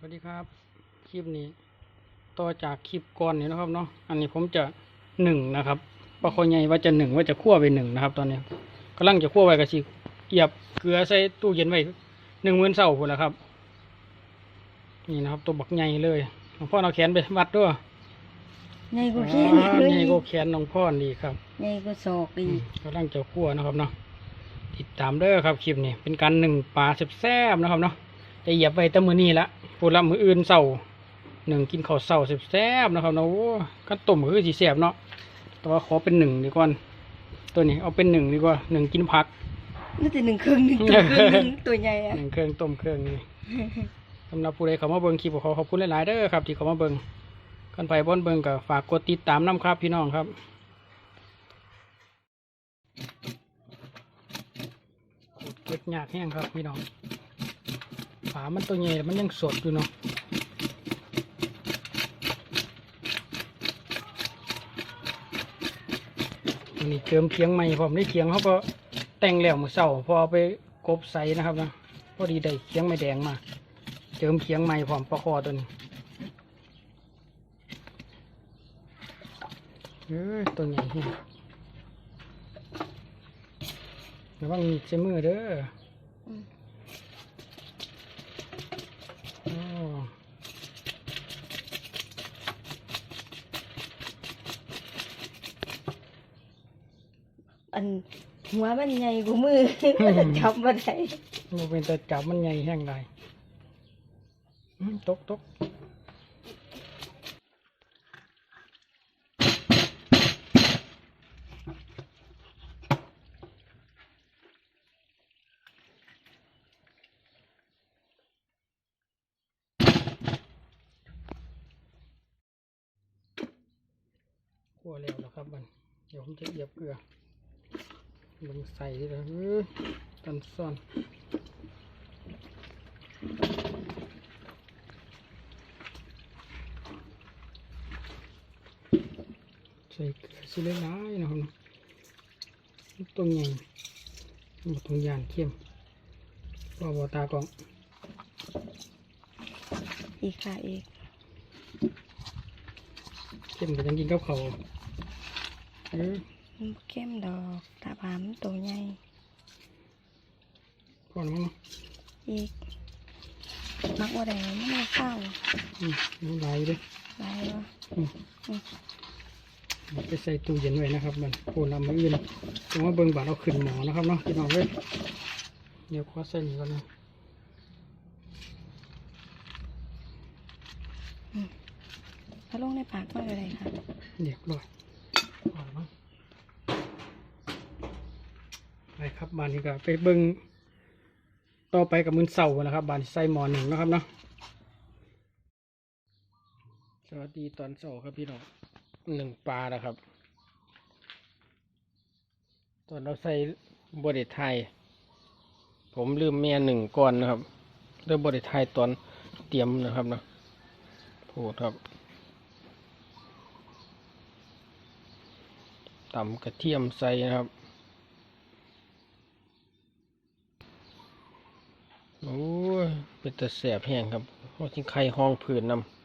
สวัสดีครับ คลิปนี้ ต่อจากคลิปก่อนนี่นะครับเนาะอันนี้ผมจะหนึ่งนะครับปลาคอใหญ่ว่าจะหนึ่งว่าจะคั่วไปหนึ่งนะครับ ตอนนี้กำลังจะคั่วไว้กระชิเหยียบเกลือใส่ตู้เย็นไว้หนึ่งมื้อเช้าพุ่นแหละครับ นี่นะครับ ตัวบักใหญ่เลยหลวงพ่อเอาแขนไปวัดด้วยใหญ่กว่าแขนอ่าเลยใหญ่กว่าแขนน้องพ่อนี่ครับใหญ่กว่าศอกอีกกำลังจะคั่วนะครับเนาะติดตามเด้อครับคลิปนี้เป็นการหนึ่งปลาแซ่บๆนะครับเนาะ จะเหยียบไว้แต่มือนี้ละปูละมืออื่นเสาหนึ่งกินข้าวเสาแซ่บๆนะครับเนาะโอ้ก็ต้มก็คือสีแซ่บเนาะแต่ว่าขอเป็นหนึ่งดีกว่าตัวนี้เอาเป็นหนึ่งดีกว่าหนึ่งกินผักนี่แต่หนึ่งครึ่งหนึ่งตัวครึ่งหนึ่งตัวใหญ่อะหนึ่งเครื่องต้มเครื่องนี่สำหรับผู้ใดเขามาเบิ่งคลิปขอขอบคุณหลายๆเด้อครับ ที่เขามาเบิ่งกันไปบอนเบิ่งก็ฝากกดติดตามน้ำครับพี่น้องครับเก็บยากแห้งครับพี่น้องฝามันตัวใหญ่มันยังสดอยู่เนาะนนี้เติมเคียงใหม่ผมได้เคียงเขาก็แต่งแล้วมือเศร้าพอไปกบใส่นะครับนะพอดีได้เคียงไม่แดงมา เติมเคียงใหม่พร้อมประคอตัวนี้เอ้ยตัวใหญ่แห้งระวังใช้มือเด้ออ อันหัวมันใหญ่กว่ามือมันจะจับมาได้มันเป็นแต่จับมันใหญ่แห้งไรอืมตกตกขัวแล้วแล้วครับมัน เดี๋ยวผมจะเหยียบเกลือ ลงใส่เลยเออตันซ่อนใส่เกลือสิเล็กน้อยนะครับตัวใหญ่หมดทุงยานเข้มรอบอตากล่อง อีกค่ะอีกเข้มก็ยังกินกับเขาวเออมันบ่ เข้มดอกตาบามนตัวใหญ่พอแล้วมั้งเนาะอีก มักว่าแดงมันไม่เข้าอืมน้ำลายเลยได้วะไปใส่ตู้เย็นไว้นะครับมันโคนเอามาอื่นถึงว่าเบิ่งบาทเอาขึ้นหมอนะครับเนาะพี่น้องเว้ยเดี๋ยวขอใส่นี่ก่อนนะถ้าลงในปากมันอะไรค่ะเรียบร้อยพอแล้วมั้ง ไปครับบานนี้ก็ไปเบิ่งต่อไปกับมือเสานะครับ บานใส่หมอนหนึ่งนะครับเนาะสวัสดีตอนเสาครับพี่น้องหนึ่งปลานะครับ ตอนเราใส่บริไทย ผมลืมเมียหนึ่งก่อนนะครับเริ่มบริไทยตอนเตรียมนะครับเนาะพูดครับตำกระเทียมใส่นะครับ โอ้ย เป็นตะแสบแห้งครับเพราะที่ไข่ห้องผืนนำ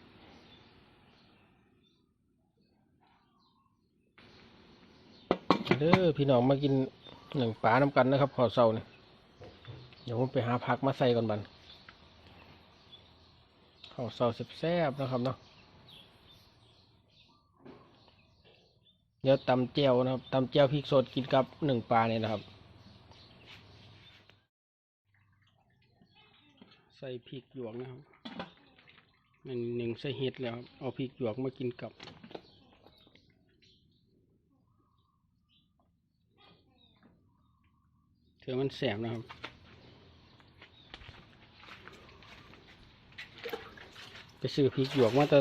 เด้อพี่น้องมากินหนึ่งปลาน้ำกันนะครับขอเศร้าเนี่ยเดี๋ยวผมไปหาผักมาใส่ก่อนบันข้าวเศร้าแซ่บๆนะครับเนาะเดี๋ยวตำแจ่วนะครับตำแจ่วพริกสดกินกับหนึ่งปลาเนี่ยนะครับ ส่พริกหยวกนะครับหนึ่งหนึ่งใส่เห็ดแล้วเอาพริกหยวกมากินกับเถือมันแสบนะครับไปซื้อพริกหยวกมาแต่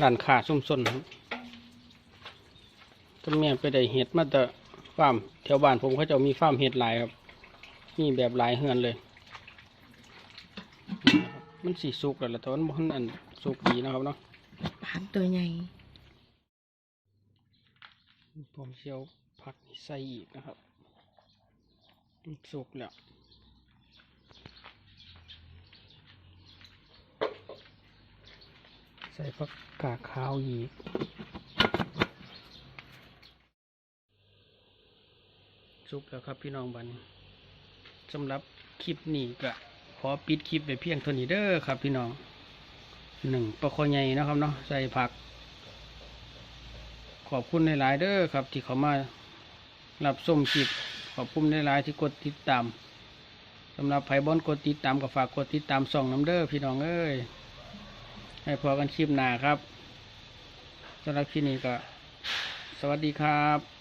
ร้านค้าส้มส้นครับต้นแม่ไปได้เห็ดมาแต่ฟาร์มแถวบ้านผมเขาจะมีฟาร์มเห็ดหลายครับ มีแบบหลายเฮือนเลย มันสีสุกแล้วล่ะแต่ว่ามันอันสุกดีนะครับเนาะปามตัวใหญ่ผมเชียวผักนี่ใส่อีกนะครับมันสุกแล้วใส่ผักกาดขาวอีกสุกแล้วครับพี่น้องบัดนสำหรับคลิปนี้ก็ ขอปิดคลิปไปเพียงเท่านี้เด้อครับพี่น้องหนึ่งปลาคอใหญ่นะครับเนาะใส่ผัก ขอบคุณหลายๆเด้อครับ ที่เขามารับส้มคลิปขอบคุณหลายๆที่กดติดตามสำหรับไผ่บอลกดติดตามก็ฝากกดติดตามส่องน้ำเด้อพี่น้องเอ้ยให้พอกันคลิปหน้าครับสำหรับคลิปนี้ก็ สวัสดีครับ